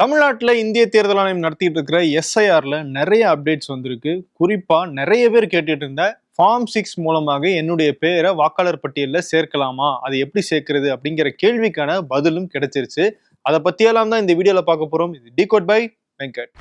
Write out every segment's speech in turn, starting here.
தமிழ்நாட்டில் இந்திய தேர்தல் ஆணையம் நடத்திட்டு இருக்கிற எஸ்ஐஆரில் நிறைய அப்டேட்ஸ் வந்திருக்கு. குறிப்பாக நிறைய பேர் கேட்டுட்டு இருந்த ஃபார்ம் சிக்ஸ் மூலமாக என்னுடைய பேரை வாக்காளர் பட்டியலில் சேர்க்கலாமா? அது எப்படி சேர்க்கிறது? அப்படிங்கிற கேள்விக்கான பதிலும் கிடைச்சிருச்சு. அதை பற்றியெல்லாம் தான் இந்த வீடியோவில் பார்க்க போகிறோம் இது டிகோட் பை வெங்கட்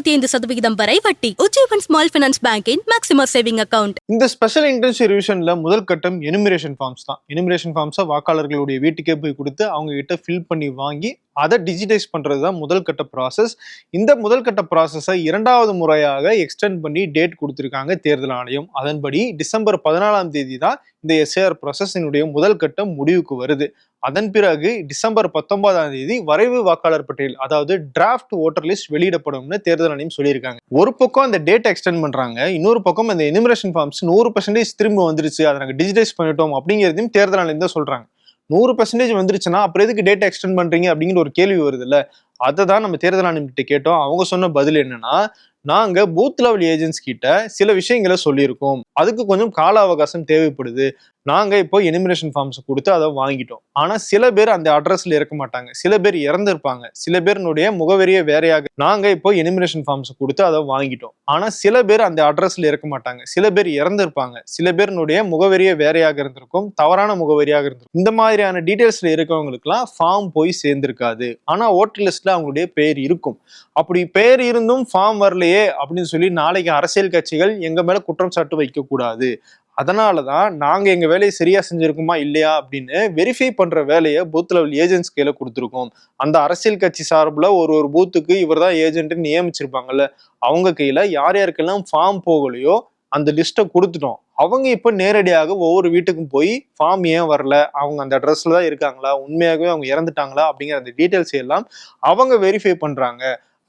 இருபத்தி ஐந்து சதவிகிதம் வரை வட்டி. உஜ்ஜீவன் ஸ்மால் பினான்ஸ் பேங்கின் மேக்ஸிமம் சேவிங் அக்கவுண்ட் இந்த ஸ்பெஷல் இன்டென்சிவ் ரிவிஷன்ல முதல் கட்டம் எனுமிரேஷன் ஃபார்ம்ஸ் தான். எனுமிரேஷன் ஃபார்ம்ஸை வாக்காளர்களுடைய வீட்டுக்கே போய் கொடுத்து அவங்க கிட்ட ஃபில் பண்ணி வாங்கி அதை டிஜிட்டைஸ் பண்றது தான் முதல் கட்ட ப்ராசஸ் இந்த முதல் கட்ட ப்ராசஸை இரண்டாவது முறையாக எக்ஸ்டெண்ட் பண்ணி டேட் கொடுத்துருக்காங்க தேர்தல் ஆணையம். அதன்படி டிசம்பர் பதினாலாம் தேதி தான் இந்த எஸ்ஏஆர் ப்ராசஸினுடைய முதல் கட்டம் முடிவுக்கு வருது. அதன் பிறகு டிசம்பர் பத்தொன்பதாம் தேதி வரைவு வாக்காளர் பட்டியல் அதாவது டிராஃப்ட் ஓட்டர் லிஸ்ட் வெளியிடப்படும்னு தேர்தல் ஆணையம் சொல்லியிருக்காங்க. ஒரு பக்கம் அந்த டேட் எக்ஸ்டெண்ட் பண்றாங்க இன்னொரு பக்கம் அந்த எனிமரேஷன் ஃபார்ம்ஸ் நூறு பர்சன்டேஜ் திரும்ப வந்துருச்சு அதை நாங்கள் டிஜிட்டைஸ் பண்ணிட்டோம் அப்படிங்கிறதையும் தேர்தல் ஆணையம் தான் சொல்றாங்க. நூறு பர்சன்டேஜ் வந்துருச்சுன்னா அப்புறம் எதுக்கு டேட் எக்ஸ்டெண்ட் பண்றீங்க அப்படிங்கிற ஒரு கேள்வி வருது இல்ல அதை தான் நம்ம தேர்தல் ஆணையம் கிட்ட கேட்டோம். அவங்க சொன்ன பதில் என்னன்னா நாங்க பூத் லெவல் ஏஜென்ட்ஸ் கிட்ட சில விஷயங்களை சொல்லியிருக்கோம். அதுக்கு கொஞ்சம் கால அவகாசம் தேவைப்படுது. நாங்க இப்போ எனிமினேஷன் ஃபார்ம்ஸ் கொடுத்து அதை வாங்கிட்டோம். ஆனா சில பேர் அந்த அட்ரஸ்ல இருக்க மாட்டாங்க. சில பேர் இறந்திருப்பாங்க. சில பேருனுடைய முகவரியை வேறையாக நாங்க இப்போ எனிமினேஷன் ஃபார்ம்ஸ் கொடுத்து அதை வாங்கிட்டோம். ஆனா சில பேர் அந்த அட்ரஸ்ல இருக்க மாட்டாங்க. சில பேர் இறந்திருப்பாங்க. சில பேருனுடைய முகவரியை வேறையாக இருந்திருக்கும். தவறான முகவரியாக இருந்திருக்கும். இந்த மாதிரியான டீட்டெயில்ஸில் இருக்கவங்களுக்குலாம் ஃபார்ம் போய் சேர்ந்திருக்காது. ஆனா ஓட்டர் லிஸ்ட்ல அவங்களுடைய பேர் இருக்கும். அப்படி பேர் இருந்தும் ஃபார்ம் வரலையே அப்படின்னு சொல்லி நாளைக்கு அரசியல் கட்சிகள் எங்க மேல குற்றம் சாட்டு வைக்க கூடாது அதனால தான் நாங்கள் எங்கள் வேலையை சரியாக செஞ்சுருக்கோமா இல்லையா அப்படின்னு வெரிஃபை பண்ணுற வேலையை பூத் லெவல் ஏஜென்ட்ஸ் கையில் கொடுத்துருக்கோம். அந்த அரசியல் கட்சி சார்பில் ஒரு ஒரு பூத்துக்கு இவர் தான் ஏஜென்ட்னு நியமிச்சிருப்பாங்கல்ல அவங்க கையில் யார் யாருக்கெல்லாம் ஃபார்ம் போகலையோ அந்த லிஸ்ட்டை கொடுத்துட்டோம். அவங்க இப்போ நேரடியாக ஒவ்வொரு வீட்டுக்கும் போய் ஃபார்ம் ஏன் வரல அவங்க அந்த அட்ரஸில் தான் இருக்காங்களா உண்மையாகவே அவங்க இறந்துட்டாங்களா அப்படிங்கிற அந்த டீட்டெயில்ஸ் எல்லாம் அவங்க வெரிஃபை பண்ணுறாங்க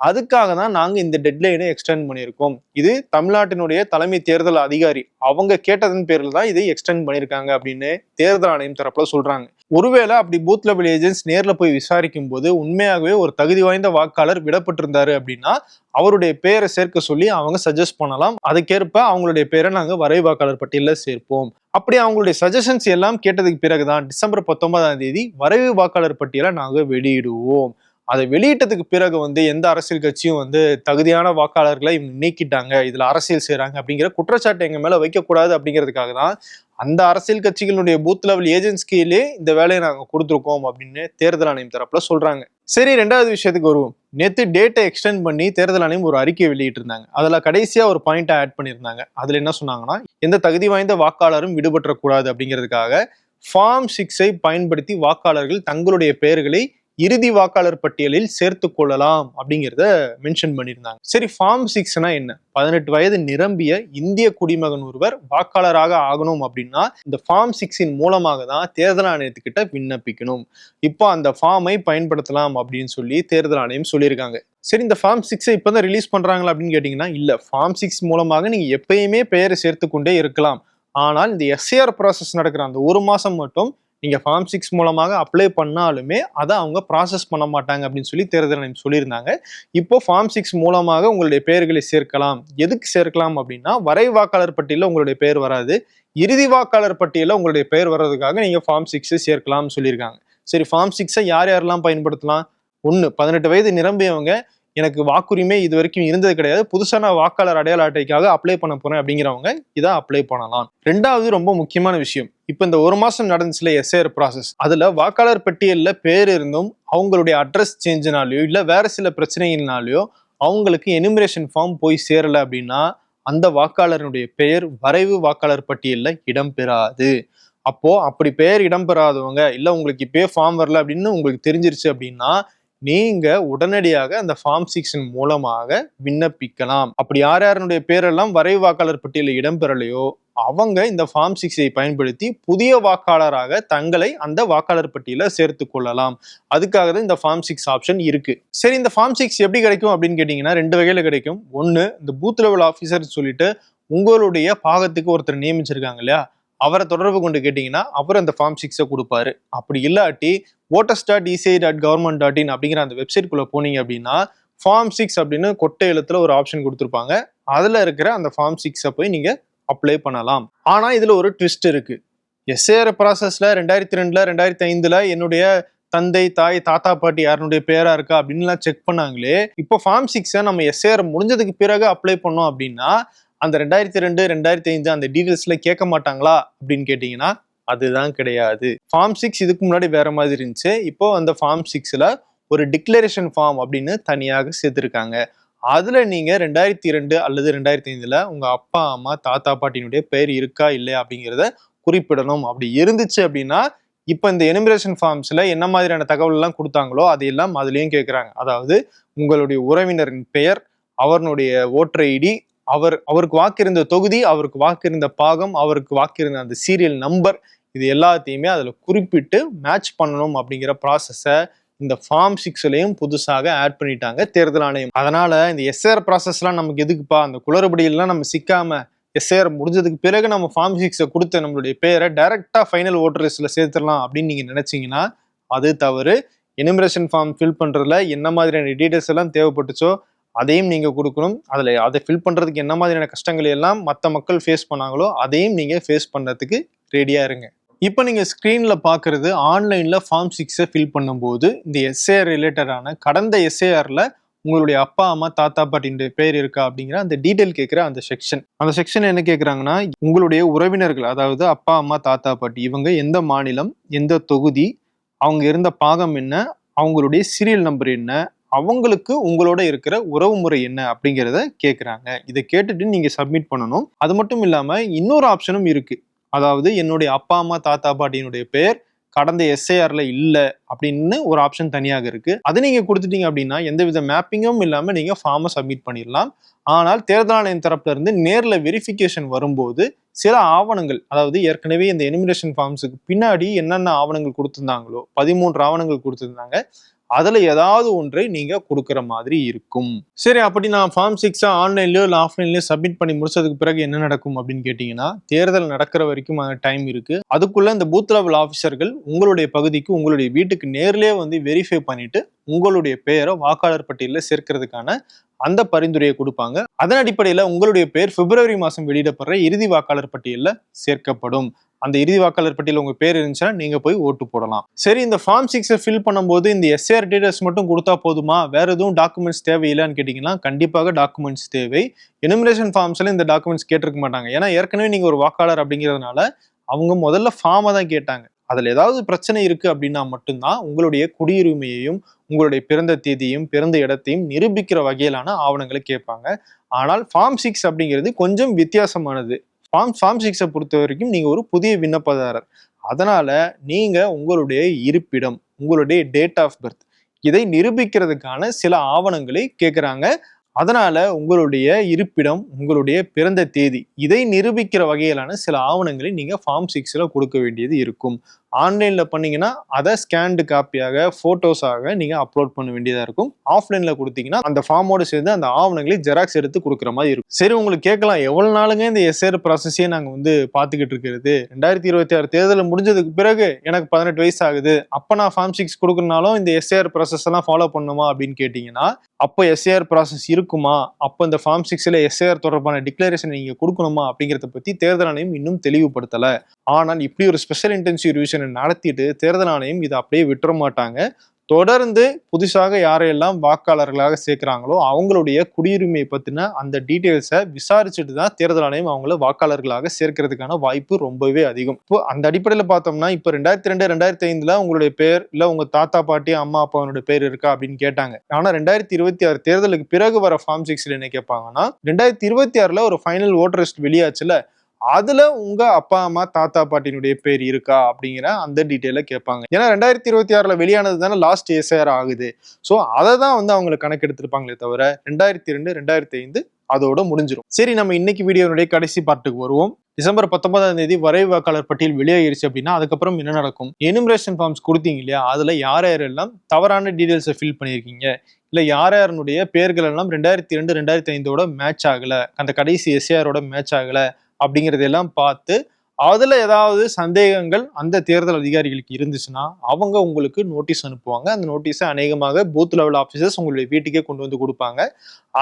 அதுக்காக தான் நாங்கள் இந்த டெட்லைனை எக்ஸ்டெண்ட் பண்ணியிருக்கோம். இது தமிழ்நாட்டினுடைய தலைமை தேர்தல் அதிகாரி அவங்க கேட்டதன் பேரில் தான் இதை எக்ஸ்டெண்ட் பண்ணியிருக்காங்க அப்படின்னு தேர்தல் ஆணையம் தரப்புல சொல்றாங்க. ஒருவேளை அப்படி பூத் லெவல் ஏஜென்ட்ஸ் நேரில் போய் விசாரிக்கும் போது உண்மையாகவே ஒரு தகுதி வாய்ந்த வாக்காளர் விடப்பட்டிருந்தாரு அப்படின்னா அவருடைய பேரை சேர்க்க சொல்லி அவங்க சஜஸ்ட் பண்ணலாம். அதுக்கேற்ப அவங்களுடைய பேரை நாங்கள் வரைவு வாக்காளர் பட்டியலில் சேர்ப்போம். அப்படி அவங்களுடைய சஜஷன்ஸ் எல்லாம் கேட்டதுக்கு பிறகுதான் டிசம்பர் பத்தொன்பதாம் தேதி வரைவு வாக்காளர் பட்டியலை நாங்கள் வெளியிடுவோம். அதை வெளியிட்டதுக்கு பிறகு வந்து எந்த அரசியல் கட்சியும் வந்து தகுதியான வாக்காளர்களை நீக்கிட்டாங்க இதுல அரசியல் செய்கிறாங்க அப்படிங்கிற குற்றச்சாட்டு எங்க மேல வைக்கக்கூடாது அப்படிங்கிறதுக்காக தான் அந்த அரசியல் கட்சிகளுடைய பூத் லெவல் ஏஜென்ட்ஸ் இந்த வேலையை நாங்கள் கொடுத்துருக்கோம் அப்படின்னு தேர்தல் ஆணையம் தரப்புல சொல்றாங்க. சரி ரெண்டாவது விஷயத்துக்கு வருவோம். நேற்று டேட்டை எக்ஸ்டெண்ட் பண்ணி தேர்தல் ஆணையம் ஒரு அறிக்கை வெளியிட்டு இருந்தாங்க கடைசியாக ஒரு பாயிண்ட்டை ஆட் பண்ணியிருந்தாங்க. அதில் என்ன சொன்னாங்கன்னா எந்த தகுதி வாய்ந்த வாக்காளரும் விடுபற்றக்கூடாது அப்படிங்கிறதுக்காக ஃபார்ம் சிக்ஸை பயன்படுத்தி வாக்காளர்கள் தங்களுடைய பெயர்களை இறுதி வாக்காளர் பட்டியலில் சேர்த்து கொள்ளலாம் அப்படிங்கிறத மென்ஷன் பண்ணியிருந்தாங்க. சரி ஃபார்ம் சிக்ஸ்னா என்ன? பதினெட்டு வயது நிரம்பிய இந்திய குடிமகன் ஒருவர் வாக்காளராக ஆகணும் அப்படின்னா இந்த ஃபார்ம் சிக்ஸின் மூலமாக தான் தேர்தல் ஆணையத்துக்கிட்ட விண்ணப்பிக்கணும். இப்போ அந்த ஃபார்மை பயன்படுத்தலாம் அப்படின்னு சொல்லி தேர்தல் ஆணையம் சொல்லியிருக்காங்க. சரி இந்த ஃபார்ம் சிக்ஸை இப்போ தான் ரிலீஸ் பண்ணுறாங்களா அப்படின்னு கேட்டிங்கன்னா இல்லை. ஃபார்ம் சிக்ஸ் மூலமாக நீங்கள் எப்பயுமே பெயரை சேர்த்து கொண்டே இருக்கலாம். ஆனால் இந்த எஸ்ஏஆர் ப்ராசஸ் நடக்கிற அந்த ஒரு மாதம் மட்டும் நீங்கள் ஃபார்ம் சிக்ஸ் மூலமாக அப்ளை பண்ணாலுமே அதை அவங்க ப்ராசஸ் பண்ண மாட்டாங்க அப்படின்னு சொல்லி தேர்தல் ஆணையம் சொல்லியிருந்தாங்க. இப்போ ஃபார்ம் சிக்ஸ் மூலமாக உங்களுடைய பெயர்களை சேர்க்கலாம். எதுக்கு சேர்க்கலாம் அப்படின்னா வரை வாக்காளர் பட்டியலில் உங்களுடைய பெயர் வராது. இறுதி வாக்காளர் பட்டியலில் உங்களுடைய பெயர் வர்றதுக்காக நீங்கள் ஃபார்ம் சிக்ஸை சேர்க்கலாம்னு சொல்லியிருக்காங்க. சரி ஃபார்ம் சிக்ஸை யார் யாரெல்லாம் பயன்படுத்தலாம்? ஒன்று பதினெட்டு வயது நிரம்பியவங்க எனக்கு வாக்குரிமை இது வரைக்கும் இருந்தது கிடையாது. புதுசாக நான் வாக்காளர் அடையாள அட்டைக்காக அப்ளை பண்ண போறேன் அப்படிங்கிறவங்க இதை அப்ளை பண்ணலாம். ரெண்டாவது ரொம்ப முக்கியமான விஷயம். இப்போ இந்த ஒரு மாசம் நடந்துச்சுல எஸ்ஏஆர் ப்ராசஸ் அதுல வாக்காளர் பட்டியலில் பேர் இருந்தும் அவங்களுடைய அட்ரஸ் சேஞ்சினாலேயோ இல்லை வேற சில பிரச்சனைகள்னாலேயோ அவங்களுக்கு எனிமிரேஷன் ஃபார்ம் போய் சேரல அப்படின்னா அந்த வாக்காளருடைய பெயர் வரைவு வாக்காளர் பட்டியலில் இடம்பெறாது. அப்போது அப்படி பெயர் இடம்பெறாதவங்க இல்லை உங்களுக்கு இப்பயே ஃபார்ம் வரல அப்படின்னு உங்களுக்கு தெரிஞ்சிருச்சு அப்படின்னா நீங்கள் உடனடியாக அந்த ஃபார்ம் சிக்ஸின் மூலமாக விண்ணப்பிக்கலாம். அப்படி யார் யாருடைய பேரெல்லாம் வரைவு வாக்காளர் பட்டியலில் இடம்பெறலையோ அவங்க இந்த ஃபார்ம் சிக்ஸை பயன்படுத்தி புதிய வாக்காளராக தங்களை அந்த வாக்காளர் பட்டியலில் சேர்த்து கொள்ளலாம். அதுக்காக தான் இந்த ஃபார்ம் சிக்ஸ் ஆப்ஷன் இருக்கு. சரி இந்த ஃபார்ம் சிக்ஸ் எப்படி கிடைக்கும் அப்படின்னு கேட்டிங்கன்னா ரெண்டு வகையில் கிடைக்கும். ஒன்று இந்த பூத் லெவல் ஆஃபீஸர் சொல்லிட்டு உங்களுடைய பாகத்துக்கு ஒருத்தர் நியமிச்சிருக்காங்க இல்லையா? அவரை தொடர்பு கொண்டு கேட்டிங்கன்னா அவர் அந்த ஃபார்ம் சிக்ஸை கொடுப்பாரு. அப்படி இல்லாட்டி voters dot ECI dot government dot in அப்படிங்கிற அந்த வெப்சைட்குள்ளே போனீங்க அப்படின்னா ஃபார்ம் சிக்ஸ் அப்படின்னு கொட்டை எழுத்துல ஒரு ஆப்ஷன் கொடுத்துருப்பாங்க. அதில் இருக்கிற அந்த ஃபார்ம் சிக்ஸை போய் நீங்கள் அப்ளை பண்ணலாம். ஆனால் இதில் ஒரு ட்விஸ்ட் இருக்குது எஸ்ஏஆர் ப்ராசஸில் ரெண்டாயிரத்தி ரெண்டில் ரெண்டாயிரத்தி ஐந்தில் என்னுடைய தந்தை தாய் தாத்தா பாட்டி யாருடைய பேரா இருக்கா அப்படின்லாம் செக் பண்ணாங்களே இப்போ ஃபார்ம் சிக்ஸை நம்ம எஸ்ஏஆர் முடிஞ்சதுக்கு பிறகு அப்ளை பண்ணோம் அப்படின்னா அந்த ரெண்டாயிரத்தி ரெண்டு ரெண்டாயிரத்தி ஐந்து அந்த டீடைல்ஸ்ல கேட்க மாட்டாங்களா அப்படின்னு கேட்டீங்கன்னா அதுதான் கிடையாது. ஃபார்ம் சிக்ஸ் இதுக்கு முன்னாடி வேற மாதிரி இருந்துச்சு. இப்போ அந்த ஃபார்ம் சிக்ஸ்ல ஒரு டிக்ளரேஷன் ஃபார்ம் அப்படின்னு தனியாக சேர்த்துருக்காங்க. அதுல நீங்க ரெண்டாயிரத்தி ரெண்டு அல்லது ரெண்டாயிரத்தி ஐந்துல உங்க அப்பா அம்மா தாத்தா பாட்டியினுடைய பெயர் இருக்கா இல்லையா அப்படிங்கிறத குறிப்பிடணும். அப்படி இருந்துச்சு அப்படின்னா இப்போ இந்த எனிமிரேஷன் ஃபார்ம்ஸ்ல என்ன மாதிரியான தகவல் எல்லாம் கொடுத்தாங்களோ அதையெல்லாம் அதுலயும் கேட்குறாங்க. அதாவது உங்களுடைய உறவினரின் பெயர் அவர்களுடைய ஓட்டர் ஐடி அவர் அவருக்கு வாக்கிருந்த தொகுதி அவருக்கு வாக்கிருந்த பாகம் அவருக்கு வாக்கிருந்த அந்த சீரியல் நம்பர் இது எல்லாத்தையுமே அதில் குறிப்பிட்டு மேட்ச் பண்ணணும் அப்படிங்கிற ப்ராசஸை இந்த ஃபார்ம் சிக்ஸ்லையும் புதுசாக ஆட் பண்ணிட்டாங்க தேர்தல் ஆணையம். அதனால இந்த எஸ்ஆர் ப்ராசஸ்லாம் நமக்கு எதுக்குப்பா? அந்த குளறுபடியெல்லாம் நம்ம சிக்காம எஸ்ஏஆர் முடிஞ்சதுக்கு பிறகு நம்ம ஃபார்ம் சிக்ஸை கொடுத்த நம்மளுடைய பேரை டைரெக்டாக ஃபைனல் ஓட்டர் லிஸ்ட்ல சேர்த்துடலாம் அப்படின்னு நீங்கள் நினச்சிங்கன்னா அது தவறு. எனிமரேஷன் ஃபார்ம் ஃபில் பண்ணுறதுல என்ன மாதிரியான டீட்டெயில்ஸ் எல்லாம் தேவைப்பட்டுச்சோ அதையும் நீங்கள் கொடுக்கணும். அதில் அதை ஃபில் பண்ணுறதுக்கு என்ன மாதிரியான கஷ்டங்களை எல்லாம் மற்ற மக்கள் ஃபேஸ் பண்ணாங்களோ அதையும் நீங்கள் ஃபேஸ் பண்ணுறதுக்கு ரெடியாக இருங்க. இப்போ நீங்கள் ஸ்க்ரீனில் பார்க்குறது ஆன்லைனில் ஃபார்ம் சிக்ஸை ஃபில் பண்ணும்போது இந்த எஸ்ஏஆர் ரிலேட்டடான கடந்த எஸ்ஏஆரில் உங்களுடைய அப்பா அம்மா தாத்தா பாட்டின்ற பேர் இருக்கா அப்படிங்கிற அந்த டீட்டெயில் கேட்குற அந்த செக்ஷன் அந்த செக்ஷன் என்ன கேட்குறாங்கன்னா உங்களுடைய உறவினர்கள் அதாவது அப்பா அம்மா தாத்தா பாட்டி இவங்க எந்த மாநிலம் எந்த தொகுதி அவங்க இருந்த பாகம் என்ன அவங்களுடைய சீரியல் நம்பர் என்ன அவங்களுக்கு உங்களோட இருக்கிற உறவு முறை என்ன அப்படிங்கிறத கேட்குறாங்க இதை கேட்டுட்டு நீங்கள் சப்மிட் பண்ணணும். அது மட்டும் இல்லாமல் இன்னொரு ஆப்ஷனும் இருக்குது அதாவது என்னுடைய அப்பா அம்மா தாத்தா பாட்டியினுடைய பேர் கடந்த எஸ்ஏஆரில் இல்லை அப்படின்னு ஒரு ஆப்ஷன் தனியாக இருக்குது அது நீங்கள் கொடுத்துட்டீங்க அப்படின்னா எந்தவித மேப்பிங்கும் இல்லாமல் நீங்கள் ஃபார்மை சப்மிட் பண்ணிடலாம். ஆனால் தேர்தல் ஆணையம் தரப்புலேருந்து நேரில் வெரிஃபிகேஷன் வரும்போது சில ஆவணங்கள் அதாவது ஏற்கனவே இந்த எனிமினேஷன் ஃபார்ம்ஸுக்கு பின்னாடி என்னென்ன ஆவணங்கள் கொடுத்துருந்தாங்களோ பதிமூன்று ஆவணங்கள் கொடுத்துருந்தாங்க அதில் ஏதாவது ஒன்றை நீங்கள் கொடுக்குற மாதிரி இருக்கும். சரி அப்படி நான் ஃபார்ம் சிக்ஸை ஆன்லைன்லேயோ இல்லை ஆஃப்லைன்லேயோ சப்மிட் பண்ணி முடிச்சதுக்கு பிறகு என்ன நடக்கும் அப்படின்னு கேட்டிங்கன்னா தேர்தல் நடக்கிற வரைக்கும் டைம் இருக்குது அதுக்குள்ளே இந்த பூத் லெவல் ஆஃபீஸர்கள் உங்களுடைய பகுதிக்கு உங்களுடைய வீட்டுக்கு நேர்லயே வந்து வெரிஃபை பண்ணிவிட்டு உங்களுடைய பெயரை வாக்காளர் பட்டியலில் சேர்க்கறதுக்கான அந்த பரிந்துரையை கொடுப்பாங்க. அதன் அடிப்படையில் உங்களுடைய பெயர் பிப்ரவரி மாதம் வெளியிடப்படுற இறுதி வாக்காளர் பட்டியலில் சேர்க்கப்படும். அந்த இறுதி வாக்காளர் பட்டியல் உங்க பேர் இருந்துச்சுன்னா நீங்க போய் ஓட்டு போடலாம். சரி இந்த ஃபார்ம் சிக்ஸை ஃபில் பண்ணும்போது இந்த எஸ்ஏஆர் டீடைல்ஸ் மட்டும் கொடுத்தா போதுமா? வேற எதுவும் டாக்குமெண்ட்ஸ் தேவையில்லைன்னு கேட்டீங்கன்னா கண்டிப்பாக டாக்குமெண்ட்ஸ் தேவை. எனுமினேஷன் ஃபார்ம்ஸ்ல இந்த டாக்குமெண்ட்ஸ் கேட்டிருக்க மாட்டாங்க. ஏன்னா ஏற்கனவே நீங்க ஒரு வாக்காளர் அப்படிங்கிறதுனால அவங்க முதல்ல ஃபார்மை தான் கேட்டாங்க. அதில் ஏதாவது பிரச்சனை இருக்கு அப்படின்னா மட்டும்தான் உங்களுடைய குடியுரிமையையும் உங்களுடைய பிறந்த தேதியையும் பிறந்த இடத்தையும் நிரூபிக்கிற வகையிலான ஆவணங்களை கேட்பாங்க. ஆனால் ஃபார்ம் சிக்ஸ் அப்படிங்கிறது கொஞ்சம் வித்தியாசமானது. ஃபார்ம் ஃபார்ம் சிக்ஸை பொறுத்த வரைக்கும் நீங்கள் ஒரு புதிய விண்ணப்பதாரர். அதனால் நீங்கள் உங்களுடைய இருப்பிடம் உங்களுடைய டேட் ஆஃப் பர்த் இதை நிரூபிக்கிறதுக்கான சில ஆவணங்களை கேட்குறாங்க அதனால உங்களுடைய இருப்பிடம் உங்களுடைய பிறந்த தேதி இதை நிரூபிக்கிற வகையிலான சில ஆவணங்களை நீங்க ஃபார்ம் சிக்ஸ்ல கொடுக்க வேண்டியது இருக்கும். ஆன்லைனில் பண்ணீங்கன்னா அதை ஸ்கேண்டு காப்பியாக ஃபோட்டோஸாக நீங்கள் அப்லோட் பண்ண வேண்டியதாக இருக்கும். ஆஃப்லைனில் கொடுத்தீங்கன்னா அந்த ஃபார்மோட சேர்ந்து அந்த ஆவணங்களை ஜெராக்ஸ் எடுத்து கொடுக்குற மாதிரி இருக்கும். சரி உங்களுக்கு கேட்கலாம். எவ்வளோ நாளுங்க இந்த எஸ்ஏர் ப்ராசஸே நாங்கள் வந்து பார்த்துக்கிட்டு இருக்கிறது? ரெண்டாயிரத்தி இருபத்தி ஆறு தேர்தல் முடிஞ்சதுக்கு பிறகு எனக்கு பதினெட்டு வயசு ஆகுது. அப்போ நான் ஃபார்ம் சிக்ஸ் கொடுக்குறனாலும் இந்த எஸ்ஏஆர் ப்ராசஸ் எல்லாம் ஃபாலோ பண்ணுமா அப்படின்னு கேட்டிங்கன்னா அப்போ எஸ்ஏஆர் ப்ராசஸ் இருக்குமா? அப்போ இந்த ஃபார்ம் சிக்ஸில் எஸ்ஏஆர் தொடர்பான டிக்ளரேஷன் நீங்கள் கொடுக்கணுமா? அப்படிங்கிறத பற்றி தேர்தல் ஆணையம் இன்னும் தெளிவுபடுத்தலை. ஆனால் இப்படி ஒரு ஸ்பெஷல் இன்டென்சிவ் ரிவிஷன் நடத்திட்டு தேர்தல் ஆணையம் இதை அப்படியே விட்டுற மாட்டாங்க. தொடர்ந்து புதுசாக யாரையெல்லாம் வாக்காளர்களாக சேர்க்கிறாங்களோ அவங்களுடைய குடியுரிமை பற்றின அந்த டீட்டெயில்ஸை விசாரிச்சுட்டு தான் தேர்தல் ஆணையம் அவங்கள வாக்காளர்களாக சேர்க்கறதுக்கான வாய்ப்பு ரொம்பவே அதிகம். இப்போ அந்த அடிப்படையில் பார்த்தோம்னா இப்போ ரெண்டாயிரத்தி ரெண்டு ரெண்டாயிரத்தி ஐந்துல உங்களுடைய பேர் இல்லை உங்கள் தாத்தா பாட்டி அம்மா அப்பாவனுடைய பேர் இருக்கா அப்படின்னு கேட்டாங்க. ஆனால் ரெண்டாயிரத்தி இருபத்தி ஆறு தேர்தலுக்கு பிறகு வர ஃபார்ம் சிக்ஸ்ல என்ன கேட்பாங்கன்னா ரெண்டாயிரத்தி இருபத்தி ஆறில் ஒரு ஃபைனல் ஓட்டர் லிஸ்ட் வெளியாச்சுல அதுல உங்க அப்பா அம்மா தாத்தா பாட்டியினுடைய பேர் இருக்கா அப்படிங்கிற அந்த டீட்டெயில கேட்பாங்க. ஏன்னா ரெண்டாயிரத்தி இருபத்தி ஆறுல வெளியானது தானே லாஸ்ட் எஸ்ஐஆர் ஆகுது. ஸோ அதை தான் வந்து அவங்க கணக்கெடுத்திருப்பாங்களே தவிர ரெண்டாயிரத்தி ரெண்டு ரெண்டாயிரத்தி ஐந்து அதோட முடிஞ்சிடும் சரி நம்ம இன்னைக்கு வீடியோனுடைய கடைசி பார்ட்டுக்கு வருவோம். டிசம்பர் பத்தொன்பதாம் தேதி வரைவு வாக்காளர் பட்டியல் வெளியாகிருச்சு அப்படின்னா அதுக்கப்புறம் என்ன நடக்கும்? எனுமரேஷன் ஃபார்ம்ஸ் கொடுத்தீங்க இல்லையா? அதுல யார் யாரெல்லாம் தவறான டீடைல்ஸை ஃபில் பண்ணியிருக்கீங்க? இல்லை யார் யாருனுடைய பேர்கள் எல்லாம் ரெண்டாயிரத்தி ரெண்டு ரெண்டாயிரத்தி ஐந்தோட மேட்ச் ஆகலை? அந்த கடைசி எஸ்ஏஆரோட மேட்ச் ஆகலை? அப்படிங்கிறதெல்லாம் பார்த்து அதில் ஏதாவது சந்தேகங்கள் அந்த தேர்தல் அதிகாரிகளுக்கு இருந்துச்சுன்னா அவங்க உங்களுக்கு நோட்டீஸ் அனுப்புவாங்க. அந்த நோட்டீஸை அநேகமாக பூத் லெவல் ஆஃபீஸர்ஸ் உங்களுடைய வீட்டுக்கே கொண்டு வந்து கொடுப்பாங்க.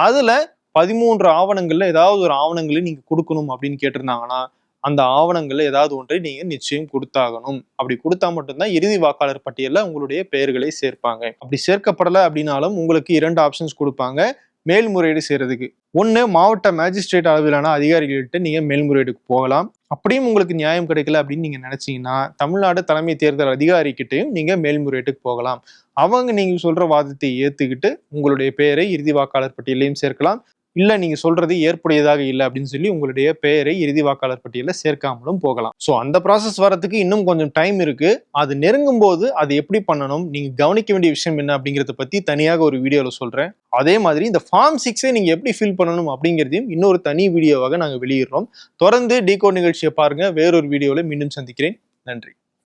அதில் பதிமூன்று ஆவணங்களில் ஏதாவது ஒரு ஆவணங்களை நீங்கள் கொடுக்கணும் அப்படின்னு கேட்டிருந்தாங்கன்னா அந்த ஆவணங்களில் ஏதாவது ஒன்றை நீங்கள் நிச்சயம் கொடுத்தாகணும். அப்படி கொடுத்தா மட்டும்தான் இறுதி வாக்காளர் பட்டியலில் உங்களுடைய பெயர்களை சேர்ப்பாங்க. அப்படி சேர்க்கப்படலை அப்படின்னாலும் உங்களுக்கு இரண்டு ஆப்ஷன்ஸ் கொடுப்பாங்க. மேல்முறையீடு செய்கிறதுக்கு ஒன்று மாவட்ட மேஜிஸ்ட்ரேட் அளவிலான அதிகாரிகள்கிட்ட நீங்கள் மேல்முறையீடுக்கு போகலாம். அப்படியும் உங்களுக்கு நியாயம் கிடைக்கல அப்படின்னு நீங்கள் நினச்சிங்கன்னா தமிழ்நாடு தலைமை தேர்தல் அதிகாரிக்கிட்டையும் நீங்கள் மேல்முறையீட்டுக்கு போகலாம். அவங்க நீங்கள் சொல்கிற வாதத்தை ஏற்றுக்கிட்டு உங்களுடைய பெயரை இறுதி வாக்காளர் பட்டியலையும் சேர்க்கலாம். இல்லை நீங்கள் சொல்கிறது ஏற்புடையதாக இல்லை அப்படின்னு சொல்லி உங்களுடைய பெயரை இறுதி வாக்காளர் பட்டியலில் சேர்க்காமலும் போகலாம். ஸோ அந்த ப்ராசஸ் வரதுக்கு இன்னும் கொஞ்சம் டைம் இருக்கு. அது நெருங்கும் போது அது எப்படி பண்ணணும் நீங்கள் கவனிக்க வேண்டிய விஷயம் என்ன அப்படிங்கிறத பற்றி தனியாக ஒரு வீடியோவில் சொல்கிறேன் அதே மாதிரி இந்த ஃபார்ம் சிக்ஸை நீங்கள் எப்படி ஃபில் பண்ணணும் அப்படிங்கிறதையும் இன்னொரு தனி வீடியோவாக நாங்கள் வெளியிடுறோம். தொடர்ந்து டீகோ நிகழ்ச்சியை பாருங்கள் வேறொரு வீடியோவில் மீண்டும் சந்திக்கிறேன். நன்றி.